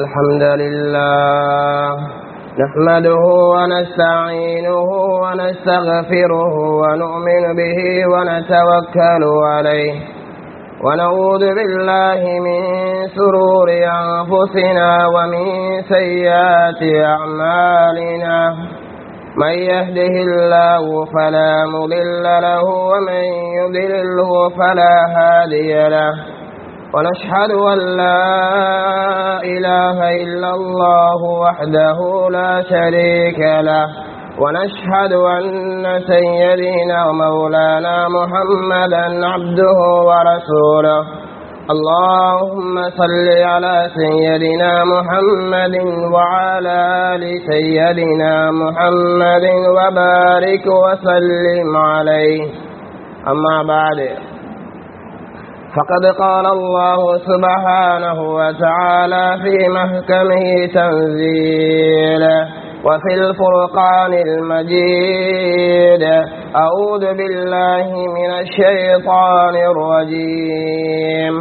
الحمد لله. نحمده ونستعينه ونستغفره ونؤمن به ونتوكل عليه. ونعوذ بالله من سرور أنفسنا ومن سيئات أعمالنا. من يهده الله فلا مضل له ومن يضلله فلا هادي له. ونشهد أن لا إله إلا الله وحده لا شريك له ونشهد أن سيدنا ومولانا محمدا عبده ورسوله. اللهم صل على سيدنا محمد وعلى آل سيدنا محمد وبارك وسلم عليه. أما بعد فقد قال الله سبحانه وتعالى في محكمه تنزيله وفي الفرقان المجيد. أعوذ بالله من الشيطان الرجيم.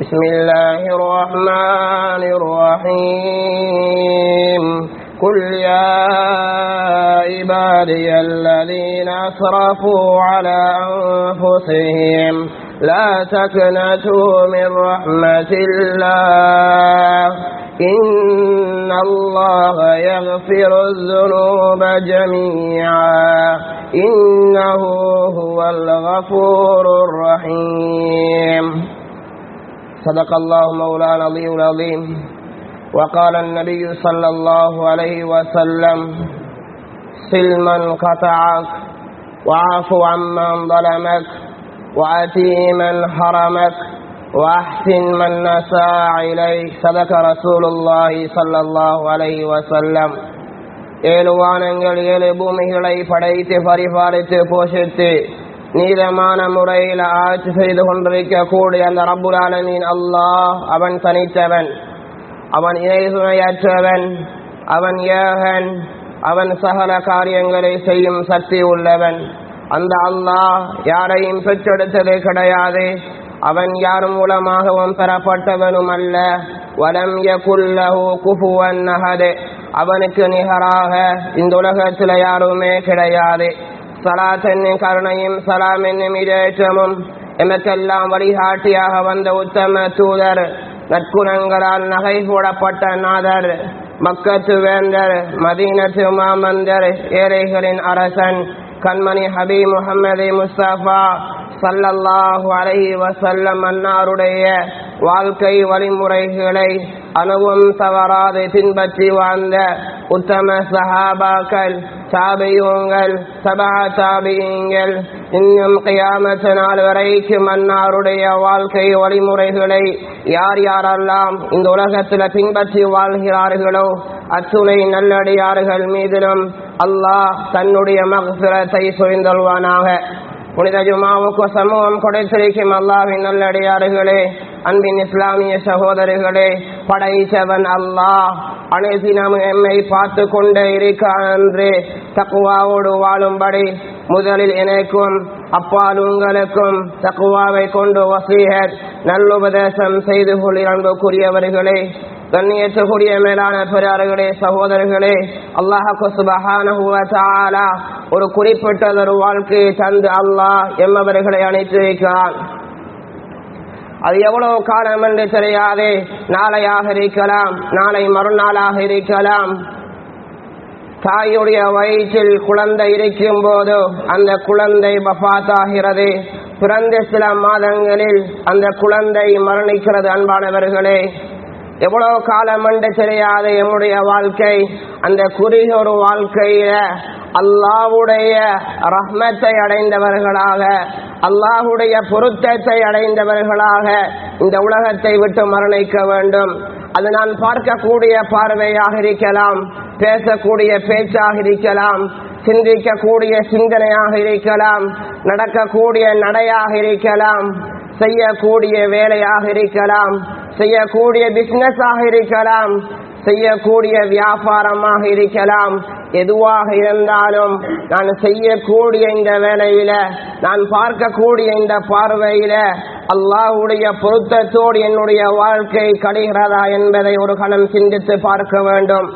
بسم الله الرحمن الرحيم. قل يا عبادي الذين أسرفوا على أنفسهم لا تكنتوا من رحمة الله. إن الله يغفر الذنوب جميعا. إنه هو الغفور الرحيم. صدق الله مولانا العظيم العظيم. وقال النبي صلى الله عليه وسلم سلما قطعك وعفو عمن ظلمك. وأتي من حرمك وأحسن من نساء إليك صدق رسول الله صلى الله عليه وسلم ஏழு வானங்கள் ஏழு பூமிகளை படைத்து பரிபாலித்து போஷித்து நீதமான முறையில் ஆட்சி செய்து கொண்டிருக்கக்கூடிய அந்த ரப்புல் ஆலமீன் அல்லாஹ் அவன் தனித்தவன் அவன் இணை துணையற்றவன் அவன் ஏகன் அவன் சகல காரியங்களை செய்யும் சக்தி உள்ளவன் அந்த அல்லாஹ் யாரையும் பெற்றெடுத்தது கிடையாது. அவன் யார் மூலமாகவும் பெறப்பட்டவனும் அல்ல. வலம் யகுல்லஹு குஃபுவன் அஹது. அவனுக்கு நிகராக இந்த உலகத்தில் யாருமே கிடையாது. சலாத் கருணையும் சலாம் என்னும் இடேற்றமும் எமக்கெல்லாம் வழிகாட்டியாக வந்த உத்தம தூதர் நற்குணங்களால் நகை போடப்பட்ட நாதர் மக்கத்து வேந்தர் மதீனத்து மாமந்தர் ஏழைகளின் அரசன் கண்மணி ஹபி முகமது முஸ்தபா சல்லல்லாஹு அலை வசல்லம் அன்னாருடைய வாழ்க்கை வழிமுறைகளை அணுவும் தவறாது பின்பற்றி வாழ்ந்த உத்தம சஹாபாக்கள் சாபியுங்கள் சபா சாபியுங்கள் இன்னும் கையாமச்ச நாள் வரைக்கும் அன்னாருடைய வாழ்க்கை வழிமுறைகளை யார் யாரெல்லாம் இந்த உலகத்தில் பின்பற்றி வாழ்கிறார்களோ அத்துணை நல்லடியார்கள் மீதிலும் அல்லாஹ் தன்னுடைய மகசுரத்தை சுழிந்தல்வானாக புனித ஜுமாவுக்கு சமூகம் கொடுத்திருக்கும் அல்லாவின் நல்லடியார்களே அன்பின் இஸ்லாமிய சகோதரர்களே படைத்தவன் அல்லாஹ். அனைத்தினம் எம்மை பார்த்து கொண்டே இருக்கான் என்று தக்குவாவோடு வாழும்படி முதலில் எனக்கும் அப்பால் உங்களுக்கும் தக்குவாவை கொண்டு வசீகர் நல்லுபதேசம் செய்து கொள்ளி கண்ணியத்துக்குரிய மேலான பெரியார்களே சகோதரர்களே அல்லாஹு சுபகான ஒரு குறிப்பிட்டதொரு வாழ்க்கையை தந்து அல்லாஹ் எம்மவர்களை அணைத்து வைக்கிறான். அது எவ்வளவு காலம் என்று தெரியாது நாளையாக இருக்கலாம் நாளை மறுநாளாக இருக்கலாம். தாயுடைய வயிற்றில் குழந்தை இருக்கும் போது அந்த குழந்தை பஃபாத்தாகிறது பிறந்த சில மாதங்களில் அந்த குழந்தை மரணிக்கிறது அன்பானவர்களே. எவ்வளவு காலம் என்று தெரியாத எம்முடைய வாழ்க்கை அந்த குறுகிய ஒரு வாழ்க்கையில அல்லாவுடைய ரஹ்மத்தை அடைந்தவர்களாக அல்லாஹுடைய பொருத்தத்தை அடைந்தவர்களாக இந்த உலகத்தை விட்டு மரணிக்க வேண்டும். அது நான் பார்க்கக்கூடிய பார்வையாக இருக்கலாம் பேசக்கூடிய பேச்சாக இருக்கலாம் சிந்திக்கக்கூடிய சிந்தனையாக இருக்கலாம் நடக்கக்கூடிய நடையாக இருக்கலாம் செய்யக்கூடிய வேலையாக இருக்கலாம். செய்யக்கூடிய பிசினஸாக இருக்கலாம் செய்யக்கூடிய வியாபாரமாக இருக்கலாம். எதுவாக இருந்தாலும் நான் செய்யக்கூடிய இந்த வேலையில நான் பார்க்கக்கூடிய இந்த பார்வையில அல்லாஹுடைய பொருத்தத்தோடு என்னுடைய வாழ்க்கை கடைகிறதா என்பதை ஒரு கணம் சிந்தித்து பார்க்க வேண்டும்.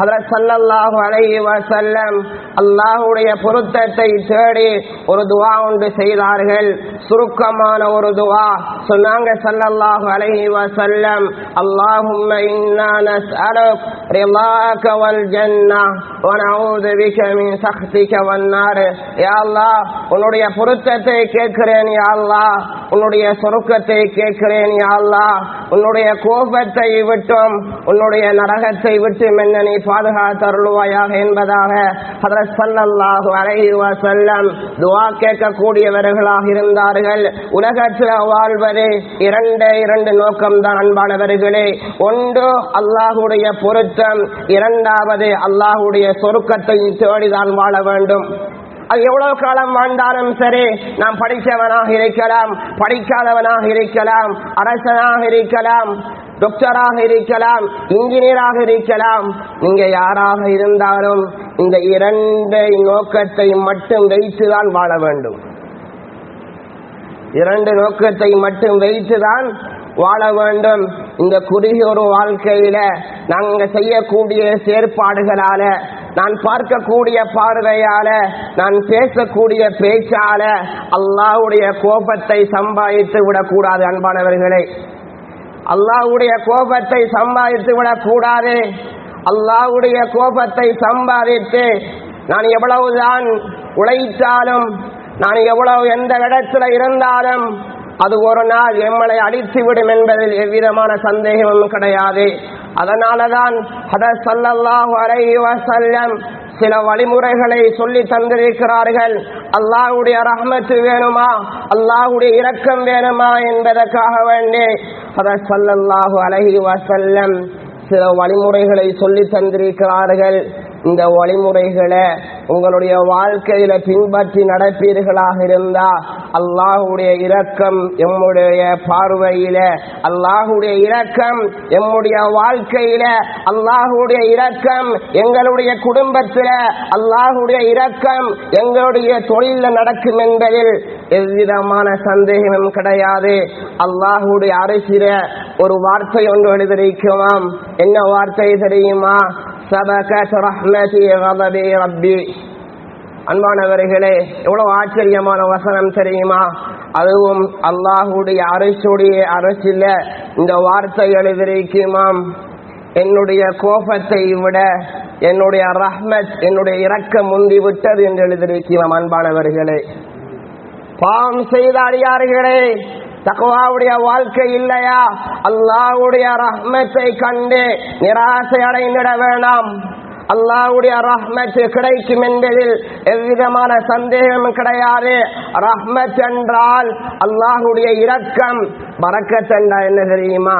ஹதரத் ஸல்லல்லாஹு அலைஹி வஸல்லம் அல்லாஹுடைய பொருத்தத்தை தேடி ஒரு துவா ஒன்று செய்தார்கள். சுருக்கமான ஒரு துவா. சொன்னாங்க சல்லல்லாஹு அலஹி வசல்லம் அல்லாஹும் உன்னுடைய பொருத்தத்தை கேட்கிறேன் யா அல்லாஹ். உன்னுடைய சொருக்கத்தை கேட்கிறேன் யா அல்லாஹ். உன்னுடைய கோபத்தை விட்டும் உன்னுடைய நரகத்தை விட்டு என்ன நீ பாதுகாத்தருள்வாயாக என்பதாக. சல்லல்லாஹு ஸல்லல்லாஹு அலைஹி வஸல்லம் கேட்கக்கூடியவர்களாக இருந்தார்கள். உலகத்தில் வாழ்வது இரண்டு இரண்டு நோக்கம்தான் அன்பானவர்களே. ஒன்று அல்லாஹுடைய பொருத்தம். இரண்டாவது அல்லாஹுடைய சொருக்கத்தை தேடிதான் வாழ வேண்டும். அது எவ்வளவு காலம் வாழ்ந்தாலும் சரி நாம் படித்தவனாக இருக்கலாம் படிக்காதவனாக இருக்கலாம் அரசனாக இருக்கலாம் டாக்டராக இருக்கலாம் இன்ஜினியராக இருக்கலாம். நீங்க யாராக இருந்தாலும் இந்த இரண்டு நோக்கத்தை மட்டும் வைத்துதான் வாழ வேண்டும். இரண்டு நோக்கத்தை மட்டும் வைத்துதான் வாழ வேண்டும். இந்த குறுகியொரு வாழ்க்கையில நாங்க செய்யக்கூடிய செயற்பாடுகளால நான் பார்க்கக்கூடிய பார்வையால நான் பேசக்கூடிய பேச்சால அல்லாவுடைய கோபத்தை சம்பாதித்து விடக்கூடாது அன்பானவர்களே. அல்லாவுடைய கோபத்தை சம்பாதித்து விடக்கூடாது. அல்லாவுடைய கோபத்தை சம்பாதித்து நான் எவ்வளவுதான் உழைத்தாலும் நான் எவ்வளவு எந்த இடத்துல இருந்தாலும் அது ஒரு நாள் எம்மளை அழித்துவிடும் என்பதில் எவ்விதமான சந்தேகமும் கிடையாது. அதனாலதான் ஹத சல்லல்லாஹு அலைஹி வஸல்லம் சில வழிமுறைகளை சொல்லி தந்திருக்கிறார்கள். அல்லாஹுடைய ரஹமத்து வேணுமா? அல்லாஹுடைய இரக்கம் வேணுமா என்பதற்காக வேண்டி ஹத சல்லல்லாஹு அலைஹி வசல்லம் சில வழிமுறைகளை சொல்லி தந்திருக்கிறார்கள். இந்த வழிமுறைகளை உங்களுடைய வாழ்க்கையில பின்பற்றி நடப்பீர்களாக இருந்தா அல்லாஹுடைய இரக்கம் எம்முடைய பார்வையில அல்லாஹுடைய இரக்கம் எம்முடைய வாழ்க்கையில அல்லாஹுடைய இரக்கம் எங்களுடைய குடும்பத்தில அல்லாஹுடைய இரக்கம் எங்களுடைய தொழில நடக்கும் என்பதில் எவ்விதமான சந்தேகமும் கிடையாது. அல்லாஹுடைய அரசில ஒரு வார்த்தை ஒன்று எழுதியிருக்குமாம் என்ன வார்த்தை தெரியுமா? சபகத் ரஹ்மதி ரபி அன்பானவர்களே எவ்வளவு ஆச்சரியமான வசனம் தெரியுமா? அதுவும் அல்லாஹுடைய அரசுடைய அரசில் இந்த வார்த்தை எழுதியிருக்குமாம் என்னுடைய கோபத்தை விட என்னுடைய ரஹ்மத் என்னுடைய இரக்கம் முந்தி விட்டது என்று எழுதியிருக்கிறோம் அன்பானவர்களே. பாவம் செய்த அடியார்களே தக்குவாவுடைய வாழ்க்கை இல்லையா? அல்லாவுடைய ரஹ்மத்தை கண்டு நிராசை அடைந்திட வேண்டாம் அல்லாவுடைய ரஹ்மத் கிடைக்கும் என்பதில் எவ்விதமான சந்தேகமும் கிடையாது. ரஹ்மத் என்றால் அல்லாஹுடைய இரக்கம். பறக்கத்தண்டா என்ன தெரியுமா?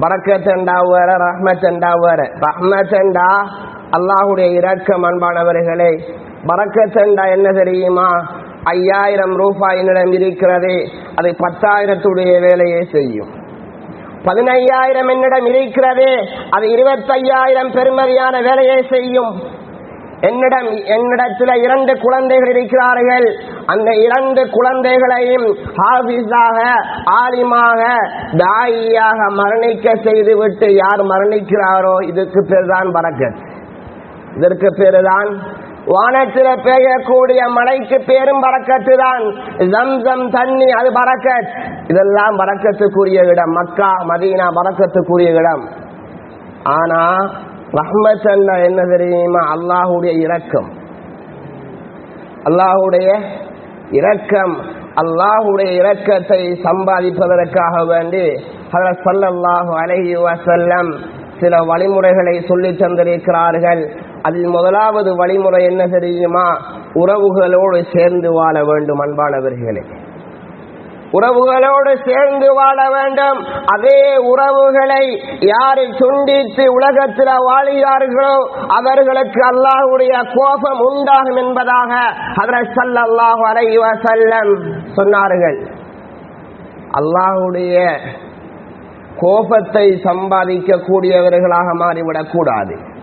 பறக்கத்தண்டா வேற ரஹ்மத்தண்டா வேற. ரஹ்மத்தண்டா அல்லாஹுடைய இரக்கம் அன்பானவர்களே. பறக்கத்தண்டா என்ன தெரியுமா? ஐயாயிரம் ரூபாய் என்னிடம் இருக்கிறது. அது பத்தாயிரத்துடைய வேலையை செய்யும். பதினையாயிரம் என்னிடம் இருக்கிறது. அது இருபத்தையாயிரம் பெருமதியான வேலையை செய்யும். என்னிடம் என்னிடத்தில் இரண்டு குழந்தைகள் இருக்கிறார்கள். அந்த இரண்டு குழந்தைகளையும் ஹாபிஸாக ஆலிமாக தாயியாக மரணிக்க செய்துவிட்டு யார் மரணிக்கிறாரோ இதுக்கு பேர்தான் பறக்கத் இதற்கு பேருதான் வானத்தில் பெய்யக்கூடிய மழைக்கு பேரும் பறக்கத்து தான் ஜம்சம் தண்ணி அது பறக்கத். இதெல்லாம் பறக்கத்துக்குரிய இடம். மக்கா மதீனா பறக்கத்துக்குரிய இடம். ஆனா ரஹ்மத் என்ன தெரியுமா? அல்லாஹுடைய இரக்கம். அல்லாஹுடைய இரக்கம். அல்லாஹுடைய இரக்கத்தை சம்பாதிப்பதற்காக வேண்டி ஹதரத் ஸல்லல்லாஹு அலைஹி வசல்லம் சில வழிமுறைகளை சொல்லி தந்திருக்கிறார்கள். அதில் முதலாவது வழிமுறை என்ன தெரியுமா? உறவுகளோடு சேர்ந்து வாழ வேண்டும் அன்பானவர்களே. உறவுகளோடு சேர்ந்து வாழ வேண்டும். அதே உறவுகளை யாரை துண்டித்து உலகத்தில் வாழ்கிறார்களோ அவர்களுக்கு அல்லாஹுடைய கோபம் உண்டாகும் என்பதாக ஹதரத் ஸல்லல்லாஹு அலைஹி வஸல்லம் சொன்னார்கள். அல்லாஹுடைய கோபத்தை சம்பாதிக்கக்கூடியவர்களாக மாறிவிடக்கூடாது. மாறிவிடக் கூடாது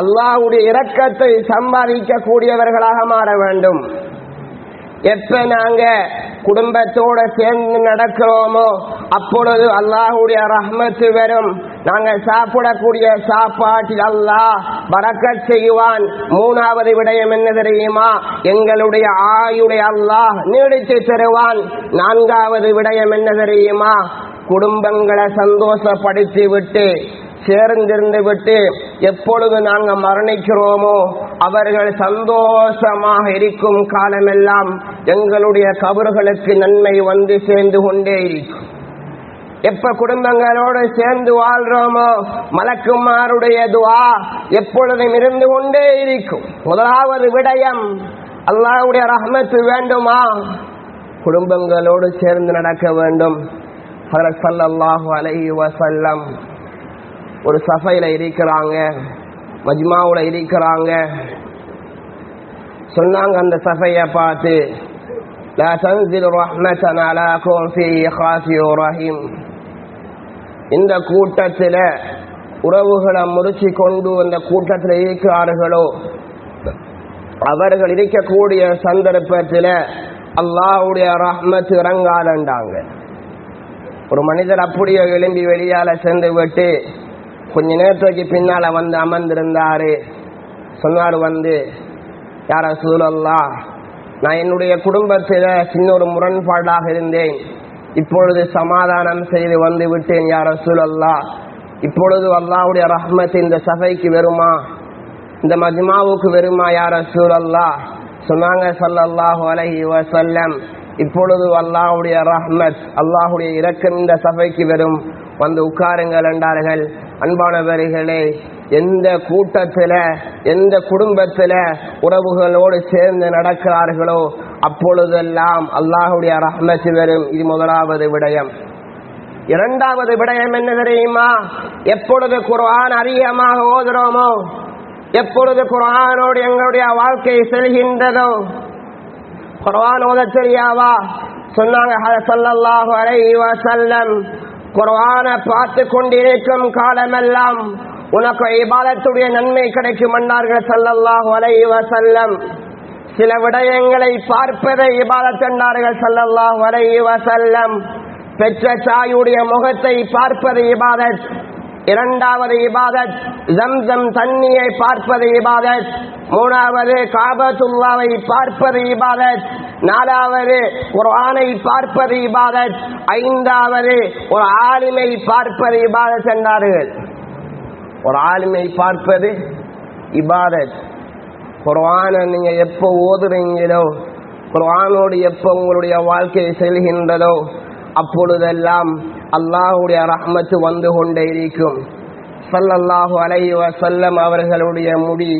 அல்லாஹுடைய இரக்கத்தை சம்பாதிக்க கூடியவர்களாக மாற வேண்டும். எப்ப நாங்க குடும்பத்தோட சேர்ந்து நடக்கிறோமோ அப்பொழுது அல்லாஹுடைய ரஹ்மத்து வரும். நாங்க சாப்பிடக்கூடிய சாப்பாட்டில் அல்லாஹ் பறக்க செய்வான். மூணாவது விடயம் என்ன தெரியுமா? எங்களுடைய ஆயுடைய அல்லாஹ் நீடித்து தருவான். நான்காவது விடயம் என்ன தெரியுமா? குடும்பங்களை சந்தோஷப்படுத்தி விட்டு சேர்ந்திருந்து விட்டு எப்பொழுது நாங்கள் மரணிக்கிறோமோ அவர்கள் சந்தோஷமாக இருக்கும் காலமெல்லாம் எங்களுடைய கபர்களுக்கு நன்மை வந்து சேர்ந்து கொண்டே இருக்கும். எப்ப குடும்பங்களோடு சேர்ந்து வாழ்றோமோ மலக்குமாருடைய துவா எப்பொழுதும் இருந்து கொண்டே இருக்கும். முதலாவது விடயம் அல்லாவுடைய ரஹமத்து வேண்டுமா? குடும்பங்களோடு சேர்ந்து நடக்க வேண்டும். ஹதரத் ஸல்லல்லாஹு அலைஹி ஒரு சஃபையில இருக்கிறாங்க மஜ்மாவுல இருக்கிறாங்க சொன்னாங்க அந்த சஃபைய பார்த்து لا تنزل رحمة على قوم فيه خافي رحيم இந்த கூட்டத்தில் உறவுகளை முறிச்சு கொண்டு அந்த கூட்டத்தில் இருக்கிறார்களோ அவர்கள் இருக்கக்கூடிய சந்தர்ப்பத்தில் அல்லாஹ்வுடைய ரஹ்மத் இறங்காதண்டாங்க ஒரு மனிதர் அப்படியே எழும்பி வெளியால சென்று விட்டு கொஞ்ச நேரத்துக்கு பின்னால வந்து அமர்ந்திருந்தாரு. சொன்னார் வந்து யார சூழல்லா நான் என்னுடைய குடும்பத்தில் சின்ன ஒரு முரண்பாடாக இருந்தேன். இப்பொழுது சமாதானம் செய்து வந்து விட்டேன் யார சூழல்லா இப்பொழுது அல்லாவுடைய ரஹ்மத் இந்த சபைக்கு வருமா? இந்த மஜ்மாவுக்கு வருமா யார சூழல்லா சொன்னாங்க சல்லல்லாஹு அலஹி வசல்லம் இப்பொழுது அல்லாஹுடைய ரஹ்மத் அல்லாஹ்வுடைய இரக்கம் இந்த சபைக்கு வரும். வந்து உட்காருங்கள் என்றார்கள். அன்பானவர்களே எந்த கூட்டத்தில் எந்த குடும்பத்தில் உறவுகளோடு சேர்ந்து நடக்கிறார்களோ அப்பொழுதெல்லாம் அல்லாஹுடைய ரஹ்மத் வரும். இது முதலாவது விடயம். இரண்டாவது விடயம் என்ன தெரியுமா? எப்பொழுது குரான் அதிகமாக ஓதுறோமோ எப்பொழுது குர்ஆனோடு எங்களுடைய வாழ்க்கை செல்கின்றதோ குரான் ஓத தெரியாவா சொன்னாங்க ஸல்லல்லாஹு பார்த்து கொண்டிருக்கும் காலமெல்லாம் உனக்கு இபாதத்துடைய நன்மை கிடைக்கும் என்றார்கள் ஸல்லல்லாஹு அலைஹி செல்லம் சில விடயங்களை பார்ப்பதை இபாதத் என்றார்கள் ஸல்லல்லாஹு செல்லம் பெற்ற தாயுடைய முகத்தை பார்ப்பது இபாதத். இரண்டாவது இபாதத் ஜம்சம் தண்ணியை பார்ப்பது இபாதத். மூணாவது காபத்துல்லாவை பார்ப்பது இபாதத். நாலாவது ஒரு ஆணை பார்ப்பது இபாதத். ஐந்தாவது ஒரு ஆளுமை பார்ப்பது இபாதத் என்றார்கள். ஒரு ஆளுமை பார்ப்பது இபாதத். குர்ஆனை நீங்க எப்போ ஓதுறீங்களோ குர்ஆனோடு எப்போ உங்களுடைய வாழ்க்கையை செல்கின்றதோ அப்பொழுதெல்லாம் அல்லாஹுடைய ரஹ்மத்து வந்து கொண்டே இருக்கும். சல்லல்லாஹு அலைவ செல்லம் அவர்களுடைய முடி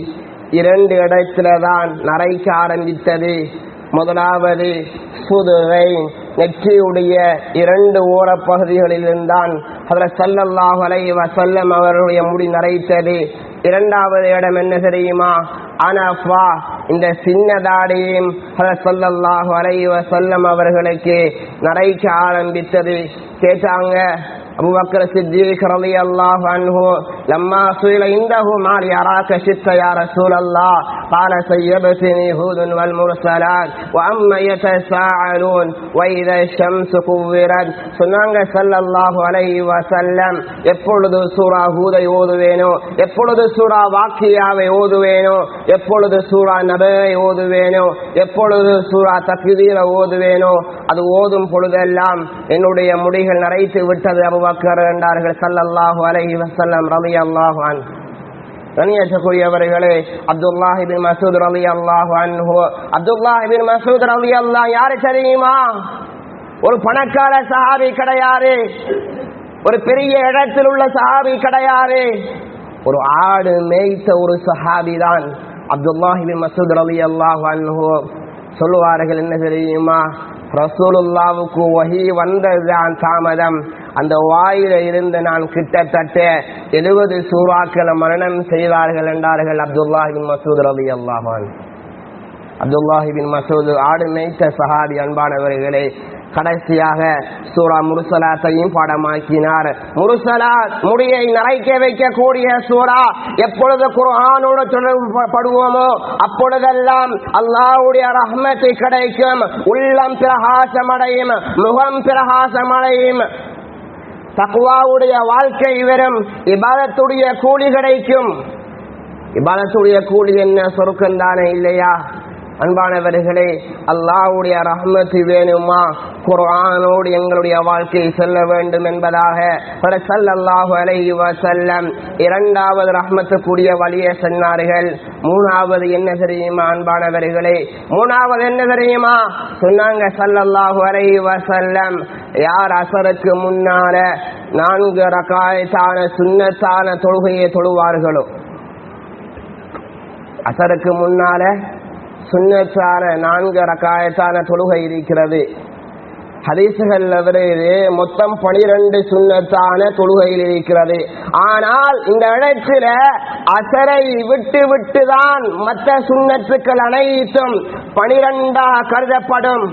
இரண்டு இடத்துல தான் நரைக்க ஆரம்பித்தது. முதலாவது புதுவை நெற்றியுடைய இரண்டு ஓரப்பகுதிகளிலிருந்தான் அதில் சல்லல்லாஹ் அலைவ செல்லம் அவருடைய முடி நரைத்தது. இரண்டாவது இடம் என்ன தெரியுமா? அனஃபா இந்த சின்னதாடியும் சொல்லல்லாஹ் அலைவ சொல்லம் அவர்களுக்கு நரைக்க ஆரம்பித்தது. கேட்டாங்க அபுபக்கர் சித்திக் ரலி அல்லாஹ் அன்ஹோ لما سئل عنده ما ليراك شت يا رسول الله قال سيبتني هود والمرسلات وأما يتساءلون وإذا الشمس كورت சொன்னாங்க சல்லல்லாஹு அலைஹி வஸல்லம் எப்பொழுது சூரா ஹூதை ஓதுவேனோ எப்பொழுது சூரா வாக்கியாவை ஓதுவேனோ எப்பொழுது சூரா நபை ஓதுவேனோ எப்பொழுது சூரா தக்தீர ஓதுவேனோ அது ஓதும் பொழுதெல்லாம் என்னுடைய முடிகள் நரைத்து விட்டது அபுபக்கர் என்றார்கள் சல்லல்லாஹு அலைஹி வஸல்லம் ரலியல்லாஹு மசூத் மசூத் யாரு தெரியுமா ஒரு பணக்கார சஹாபி கிடையாது ஒரு பெரிய இடத்தில் உள்ள சஹாபி கிடையாது ஒரு ஆடு மேய்த்த ஒரு சஹாபி தான் அப்துல்லாஹி மசூத் அலி அல்லாஹ் அன்ஹு சொல்லுவார்கள் என்ன தெரியுமா ரசூலுல்லாவுக்கு வஹி வந்ததுதான் தாமதம் அந்த வாயில இருந்து நான் கிட்டத்தட்ட எழுபது சூறாக்களை மரணம் செய்தார்கள் என்றார்கள் அப்துல்லாஹிபின் மசூத் ரவி அல்லாஹான் அப்துல்லாஹிபின் மசூத் ஆடு மேய்த்த சஹாபி அன்பானவர்களே கடைசியாக சூரா முருசலாத்தையும் பாடமாக்கினார். முருசலாத் முடியை நரைக்க வைக்கக்கூடிய சூரா எப்பொழுது குரானோடு தொடர்படுவோமோ அப்பொழுதெல்லாம் அல்லாவுடைய ரஹ்மத்தை கிடைக்கும். உள்ளம் பிரகாசமடையும் முகம் பிரகாசமடையும். தக்குவாவுடைய வாழ்க்கை விவரம் இபாதத்துடைய கூலி கிடைக்கும். இபாதத்துடைய கூலி என்ன? சொருக்கம் தானே இல்லையா? அன்பானவர்களே அல்லாவுடைய ரஹ்மத்து வேணுமா? குரானோடு எங்களுடைய வாழ்க்கை செல்ல வேண்டும் என்பதாக அல்லாஹு அலைஹி செல்லம் இரண்டாவது ரஹ்மத்துக்குரிய வழியை சொன்னார்கள். மூணாவது என்ன தெரியுமா அன்பானவர்களே? மூணாவது என்ன தெரியுமா? சொன்னாங்க சல்லல்லாஹு அலைஹி வஸல்லம் யார் அசருக்கு முன்னால நான்கு ரகாயத்தான சுண்ணத்தான தொழுகையை தொழுவார்களோ? அசருக்கு முன்னால சுன்னத்தான நான்கு ரக்காயத்தான தொழுகை இருக்கிறது. ஹதீசுகள் வருது மொத்தம் பனிரெண்டு சுன்னத்தான தொழுகையில் இருக்கிறது. ஆனால் இந்த இடத்துல அசரை விட்டு விட்டு தான் மற்ற சுண்ணத்துக்கள் அனைத்தும் பனிரெண்டாக கருதப்படும்.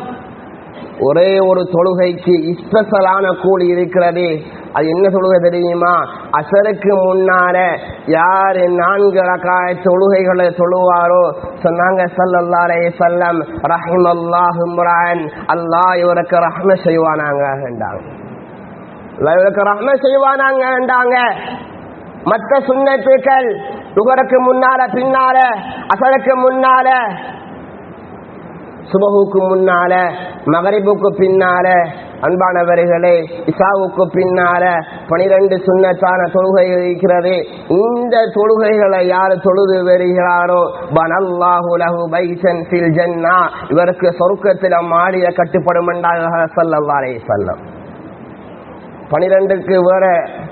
ஒரே ஒரு தொழுகைக்கு ஸ்பெஷலான கூலி இருக்கிறது. அது என்ன தொழுகை தெரியுமா? அசருக்கு முன்னால யாரு நான்கு ரகாய தொழுகைகளை தொழுவாரோ சொன்னாங்க சல்லல்லாரே சல்லம் ரஹிம் அல்லாஹு அல்லாஹ் இவருக்கு ரஹ்ம செய்வானாங்க இவருக்கு ரஹ்ம செய்வானாங்க மற்ற சுண்ணத்துக்கள் இவருக்கு முன்னால பின்னால அசருக்கு முன்னால சுபகுக்கு முன்னால மகரிபுக்கு பின்னால அன்பானவர்களே இசாவுக்கு பின்னால பனிரெண்டு சுண்ணத்தான தொழுகை இருக்கிறது. இந்த தொழுகைகளை யார் தொழுது வருகிறாரோ? பனல்லாஹு இவருக்கு சொர்க்கத்தில் மாடிய கட்டுப்படும் என்றாக சல்லல்லாஹு பனிரெண்டுக்கு வேற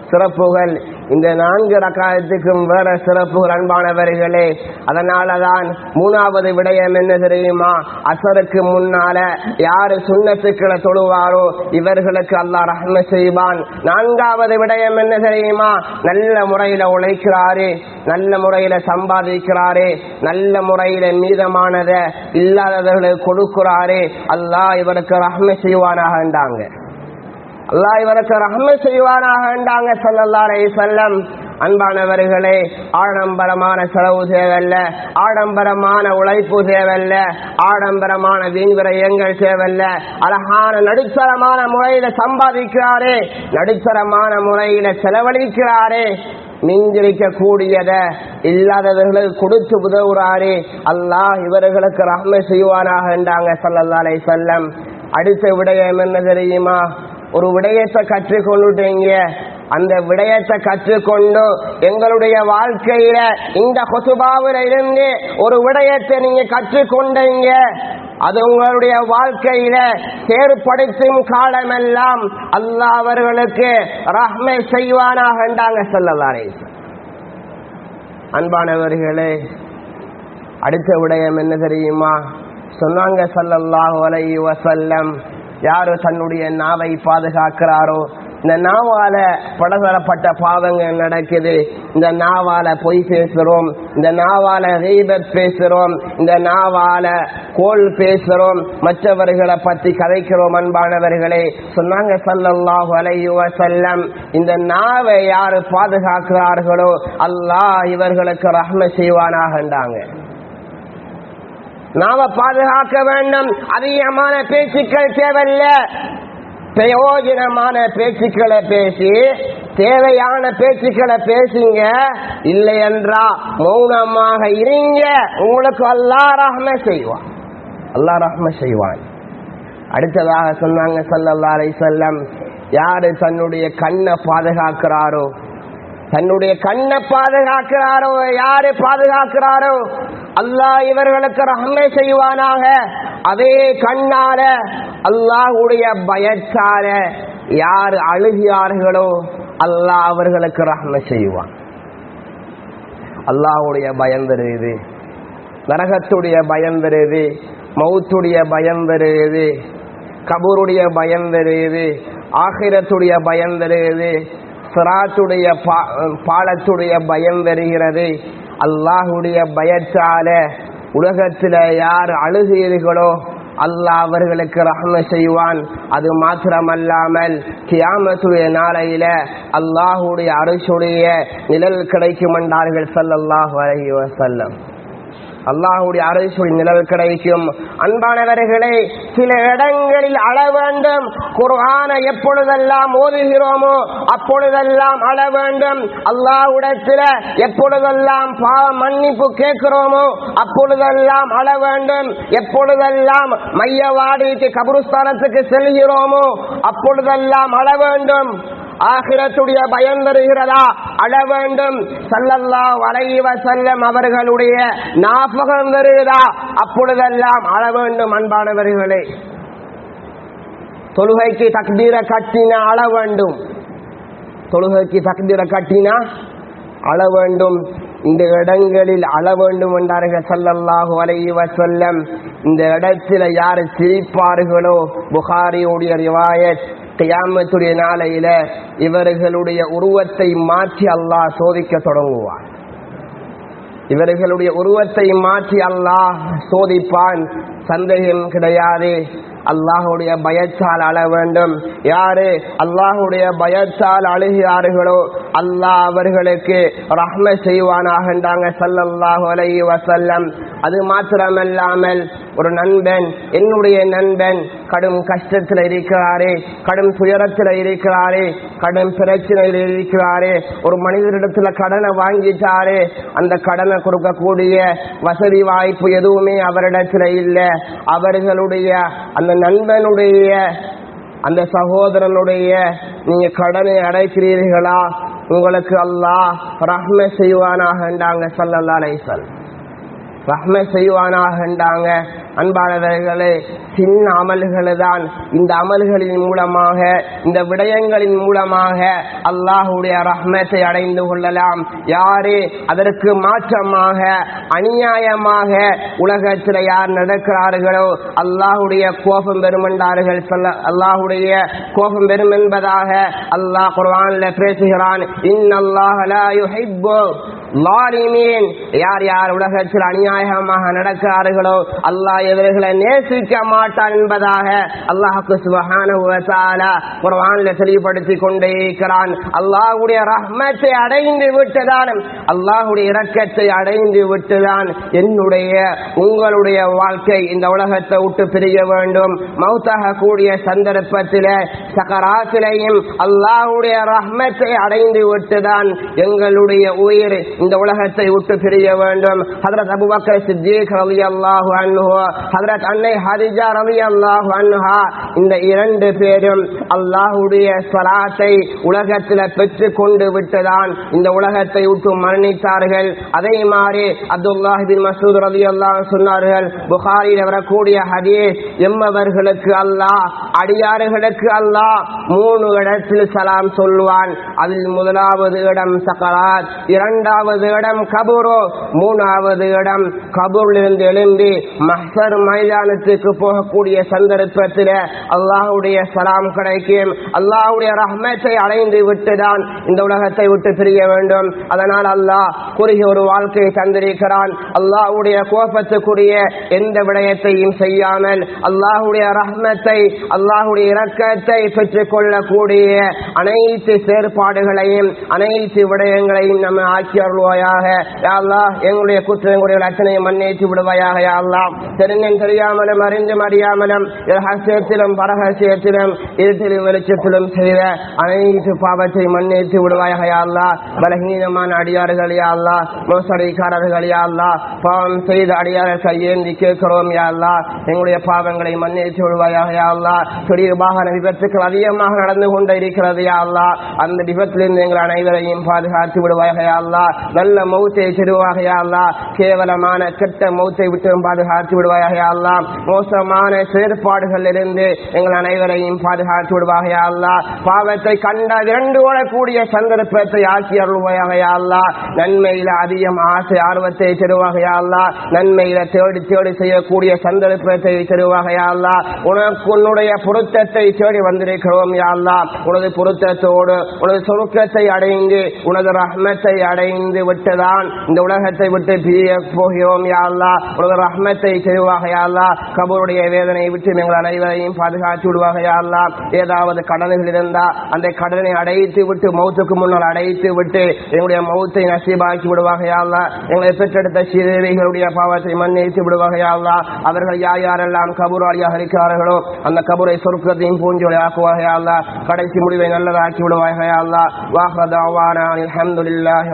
சிறப்புகள் இந்த நான்கு ரகாயத்துக்கும் வேற சிறப்பு அன்பானவர்களே அதனாலதான் மூணாவது விடயம் என்ன தெரியுமா? அசருக்கு முன்னால யாரு சுண்ணத்துக்களை தொழுவாரோ இவர்களுக்கு அல்லாஹ் ரஹ்ம செய்வான். நான்காவது விடயம் என்ன தெரியுமா? நல்ல முறையில உழைக்கிறாரு நல்ல முறையில சம்பாதிக்கிறாரு நல்ல முறையில மீதமானத இல்லாதவர்களுக்கு கொடுக்கிறாரு அல்லாஹ் இவருக்கு ரஹ்ம செய்வானாகண்டாங்க அல்லாஹ் இவருக்கு ரஹ்ம செய்வானாகண்டாங்க ஸல்லல்லாஹு அலைஹி செல்லம் அன்பானவர்களே ஆடம்பரமான செலவு தேவையில்ல ஆடம்பரமான உழைப்பு தேவையில்ல ஆடம்பரமான வீண் விரயங்கள் தேவையில்ல. அழகான நடுத்தரமான முறையில சம்பாதிக்கிறாரே நடுத்தரமான முறையில செலவழிக்கிறாரே. மிஞ்சிருக்க கூடியத இல்லாதவர்களுக்கு கொடுத்து உதவுறாரே. அல்லாஹ் இவர்களுக்கு ரஹ்மை செய்வானாக என்றாங்க ஸல்லல்லாஹு செல்லம் அடுத்த விடயம் என்ன தெரியுமா? ஒரு விடயத்தை கற்றுக்கொள்ளுட்டீங்க அந்த விடயத்தை கற்றுக்கொண்டு எங்களுடைய வாழ்க்கையில இந்த கொசுபாவில இருந்து ஒரு விடயத்தை நீங்க கற்றுக்கொண்டீங்க. அது உங்களுடைய வாழ்க்கையில செயற்படுத்தும் காலமெல்லாம் அல்லா அவர்களுக்கு ரஹ்மை செய்வானாக என்றாங்க சொல்லலாரே அன்பானவர்களே அடுத்த விடயம் என்ன தெரியுமா? சொன்னாங்க சல்லல்லாஹு அலைஹி யாரோ தன்னுடைய நாவை பாதுகாக்கிறாரோ? இந்த நாவால பலதரப்பட்ட பாவங்கள் நடக்குது. இந்த நாவால பொய் பேசுறோம். இந்த நாவால ரீபத் பேசுறோம். இந்த நாவால கோல் பேசுறோம். மற்றவர்களை பத்தி கதைக்கிறோம் அன்பானவர்களே. சொன்னாங்க சல்லல்லாஹு அலையுவ செல்லம் இந்த நாவை யாரு பாதுகாக்கிறார்களோ அல்லாஹ் இவர்களுக்கு ரஹ்ம செய்வானாகண்டாங்க. நாம பாதுகாக்க வேண்டும். அதிகமான பேச்சுக்கள் தேவையில்ல. பிரயோஜனமான பேச்சுக்களை பேசி தேவையான பேச்சுக்களை பேசுங்க. இல்லை என்றா மௌனமாக இருங்க. உங்களுக்கு அல்லா ரஹ்ம செய்வான். அல்லா ரஹ்ம செய்வான். அடுத்ததாக சொன்னாங்க சல்லல்லா அலை செல்லம் யாரு தன்னுடைய கண்ணை பாதுகாக்கிறாரோ? தன்னுடைய கண்ணை பாதுகாக்கிறாரோ? யாரு பாதுகாக்கிறாரோ? அல்லாஹ் இவர்களுக்கு ரஹ்மை செய்வானாக. அதே கண்ணால அல்லாஹுடைய பயத்தால யார் அழுகிறார்களோ அல்லாஹ் அவர்களுக்கு ரஹ்மை செய்வான். அல்லாஹுடைய பயம் வருது நரகத்துடைய பயம் வருது மௌத்துடைய பயம் வருது கபூருடைய பயம் வருது ஆகிரத்துடைய பயம் வருது சிராத்துடைய பாலத்துடைய பயம் வருகிறது அல்லாஹுடைய பயத்தால உலகத்தில் யார் அழுகிறீர்களோ அல்லாஹ் அவர்களுக்கு ரஹ்ம செய்வான். அது மாத்திரமல்லாமல் கியாமத்துடைய நாளையில அல்லாஹுடைய அரசுடைய நிழல் கிடைக்கும் என்றார்கள் ஸல்லல்லாஹு அலைஹி வஸல்லம். அல்லாஹுடைய அரசு நிழல் கிடைக்கும் அன்பானவர்களே சில இடங்களில் அழ வேண்டும் குர்ஆனை எப்பொழுதெல்லாம் ஓதுகிறோமோ அப்பொழுதெல்லாம் அழ வேண்டும் அல்லாஹ்விடத்தில் எப்பொழுதெல்லாம் பாவ மன்னிப்பு கேட்கிறோமோ அப்பொழுதெல்லாம் அழ வேண்டும் எப்பொழுதெல்லாம் மையவாடிக்கு கபருஸ்தானத்துக்கு செல்கிறோமோ அப்பொழுதெல்லாம் அழ வேண்டும் ஆகிரத்துடைய பயம் தருகிறதா? அழ வேண்டும். சல்லல்லா வளைவ செல்லம் அவர்களுடைய நாபகம் தருகிறதா? அப்பொழுதெல்லாம் அழ வேண்டும் அன்பானவர்களே. தொழுகைக்கு தக்தீர கட்டினா அழ வேண்டும். தொழுகைக்கு தக்தீர கட்டினா அழ வேண்டும். இந்த இடங்களில் அழ வேண்டும் என்றார்கள் சல்லல்லாஹு அலைஹி செல்லம் இந்த இடத்தில் யார் சிரிப்பார்களோ? புகாரியுடைய ரிவாயத். கியாமத்துடைய நாளையில இவர்களுடைய உருவத்தை மாற்றி அல்லாஹ் சோதிக்க தொடங்குவார் இவர்களுடைய உருவத்தை மாற்றி அல்லாஹ் சோதிப்பான். சந்தேகம் கிடையாது. அல்லாஹுடைய பயத்தால் அழ வேண்டும். யாரு? அல்லாஹுடைய பயத்தால் அழுகிறார்களோ அல்லாஹ் அவர்களுக்கு ரஹ்ம செய்வானாகண்டாங்க சல்லல்லாஹு அலை வசல்லம் அது மாத்திரமல்லாமல் ஒரு நண்பன் என்னுடைய நண்பன் கடும் கஷ்டத்தில் இருக்கிறாரே கடும் துயரத்தில் இருக்கிறாரே கடும் பிரச்சனையில் இருக்கிறாரே ஒரு மனிதரிடத்துல கடனை வாங்கிட்டாரே அந்த கடனை கொடுக்கக்கூடிய வசதி வாய்ப்பு எதுவுமே அவரிடத்துல இல்லை. அவர்களுடைய அந்த நண்பனுடைய அந்த சகோதரனுடைய நீங்க கடனை அடைக்கிறீர்களா? உங்களுக்கு அல்லாஹ் ரஹ்ம செய்வானாகண்டாங்க சல்லல்லா அலைசல் ரஹ்ம செய்வானாகண்டாங்க அன்பானவர்களே சின்ன அமல்களை தான் இந்த அமல்களின் மூலமாக இந்த விடயங்களின் மூலமாக அல்லாஹுடைய ரஹ்மத்தை அடைந்து கொள்ளலாம். யாரு அதற்கு மாற்றமாக அநியாயமாக உலகத்தில் யார் நடக்கிறார்களோ அல்லாஹுடைய கோபம் பெருமென்றார்கள் சொல்ல அல்லாஹுடைய கோபம் பெரும் என்பதாக அல்லாஹ் குர்வான்ல பேசுகிறான். இன்னல்லாஹ லா யுஹிப்பு லாலிமீன். யார் யார் உலகத்தில் அநியாயமாக நடக்கிறார்களோ அல்லாஹ் இவர்களை நேசிக்க மாட்டான் என்பதாக அல்லாஹுக்கு சுபஹானஹு வ தஆலா தெளிவுபடுத்தி கொண்டே இருக்கிறான் அல்லாஹுடைய ரஹ்மத்தை அடைந்து விட்டுதான் அல்லாஹுடைய இரக்கத்தை அடைந்து விட்டுதான் என்னுடைய உங்களுடைய வாழ்க்கை இந்த உலகத்தை விட்டு பிரிய வேண்டும். மௌத்தாக கூடிய சந்தர்ப்பத்தில் சகராத்திலையும் அல்லாஹுடைய ரஹ்மத்தை அடைந்து விட்டுதான் எங்களுடைய உயிர் இந்த உலகத்தை விட்டு பிரிய வேண்டும். ஹதரத் அபுபக்கர் சித்திக் ரலியல்லாஹு அன்ஹு ஹதரத் அன்னை ஹரிஜா ரவி அல்லாஹு அன்ஹா இந்த இரண்டு பேரும் அல்லாஹுடைய ஸ்வராத்தை உலகத்தில் பெற்று கொண்டு விட்டுதான் இந்த உலகத்தை விட்டு மரணித்தார்கள். அதே மாதிரி அப்துல்லாஹ் பின் மசூத் அல்லாஹ் சொன்னார்கள் புகாரில் வரக்கூடிய ஹதீஸ் எம்மவர்களுக்கு அல்லாஹ் அடியாறுகளுக்கு அல்லாஹ் மூணு இடத்தில் சலாம் சொல்லுவான். அதில் முதலாவது இடம் சக்கராத் இரண்டாவது இடம் கபூரோ. மூணாவது இடம் கபூரிலிருந்து எழுந்து மஹர் மைதானத்துக்கு போகக்கூடிய சந்தர்ப்பத்தில் அல்லாஹுடைய சலாம் கிடைக்கும். அல்லாஹுடைய ரஹ்மத்தை அடைந்து விட்டுதான் இந்த உலகத்தை விட்டு பிரிய வேண்டும். அதனால் அல்லாஹ் குறுகிய ஒரு வாழ்க்கையை தந்திருக்கிறான். அல்லாஹுடைய கோபத்துக்குரிய எந்த விடயத்தையும் செய்யாமல் அல்லாஹுடைய ரஹ்மத்தை அல்லாஹுடைய இரக்கத்தை பெற்றுக் கொள்ளக்கூடிய அனைத்து செயற்பாடுகளையும் அனைத்து விடயங்களையும் நம்ம ஆக்கி அருள்வாயாக யா எங்களுடைய குற்றங்குறைகள் அத்தனையும் மன்னித்து விடுவாயாக யா அல்லாஹ். தெரிந்தும் தெரியாமலும் அறிந்தும் அறியாமலும் ரகசியத்திலும் பரகசியத்திலும் இருட்டிலும் வெளிச்சத்திலும் செய்த அனைத்து பாவத்தை மன்னித்து விடுவாயாக யா பலகீனமான அடியார்கள் யா மோசடிக்காரர்கள் யா பாவம் செய்த அடியார்கள் கையேந்தி கேட்கிறோம் யா எங்களுடைய பாவங்களை மன்னித்து விடுவாயாக யா பெரிய வாகன விபத்துக்கள் அதிகமாக நடந்து கொண்டு இருக்கிறது யா அந்த விபத்திலிருந்து எங்கள் அனைவரையும் பாதுகாத்து விடுவாயாக யா நல்ல மௌத்தை சிறுவாக யா கேவலமான கெட்ட மௌத்தை விட்டு பாதுகாத்து விடுவாயாக மோசமான செயற்பாடுகள் இருந்து எங்கள் அனைவரையும் பாதுகாத்து விடுவாக யா பாவத்தை கண்ட இரண்டு ஓடக்கூடிய சந்தர்ப்பத்தை ஆக்கி அருள்வாயாக நன்மையில அதிகம் ஆசை ஆர்வத்தை தருவாக நன்மையில தேடி தேடி செய்யக்கூடிய சந்தர்ப்பத்தை தருவாக யா உனக்கு உன்னுடைய பொருத்தத்தை தேடி வந்திருக்கிறோம் யாழ்லா உனது பொருத்தத்தோடு உனது சொருக்கத்தை அடைந்து உனது ரஹ்மத்தை அடைந்து இருந்து விட்டுதான் இந்த உலகத்தை விட்டு பிரிய போகிறோம் யாழ்லா உலக ரஹ்மத்தை செய்வாக யாழ்லா அல்லா கபருடைய வேதனை விட்டு எங்கள் அனைவரையும் பாதுகாத்து விடுவாக யாழ்லா ஏதாவது கடன்கள் இருந்தா அந்த கடனை அடைத்து விட்டு மௌத்துக்கு முன்னால் அடைத்து விட்டு எங்களுடைய மௌத்தை நசீபாக்கி விடுவாக யாழ்லா எங்களை பெற்றெடுத்த சீதேவிகளுடைய பாவத்தை மன்னித்து விடுவாக யாழ்லா அவர்கள் யார் யாரெல்லாம் கபூராளியாக இருக்கிறார்களோ அந்த கபூரை சொர்க்கத்தையும் பூஞ்சோலை ஆக்குவாக யாழ்லா கடைசி முடிவை நல்லதாக்கி விடுவாக யாழ்லா வாஹதாவான வாஹ்ரதாவான அல்ஹம்துலில்லாஹி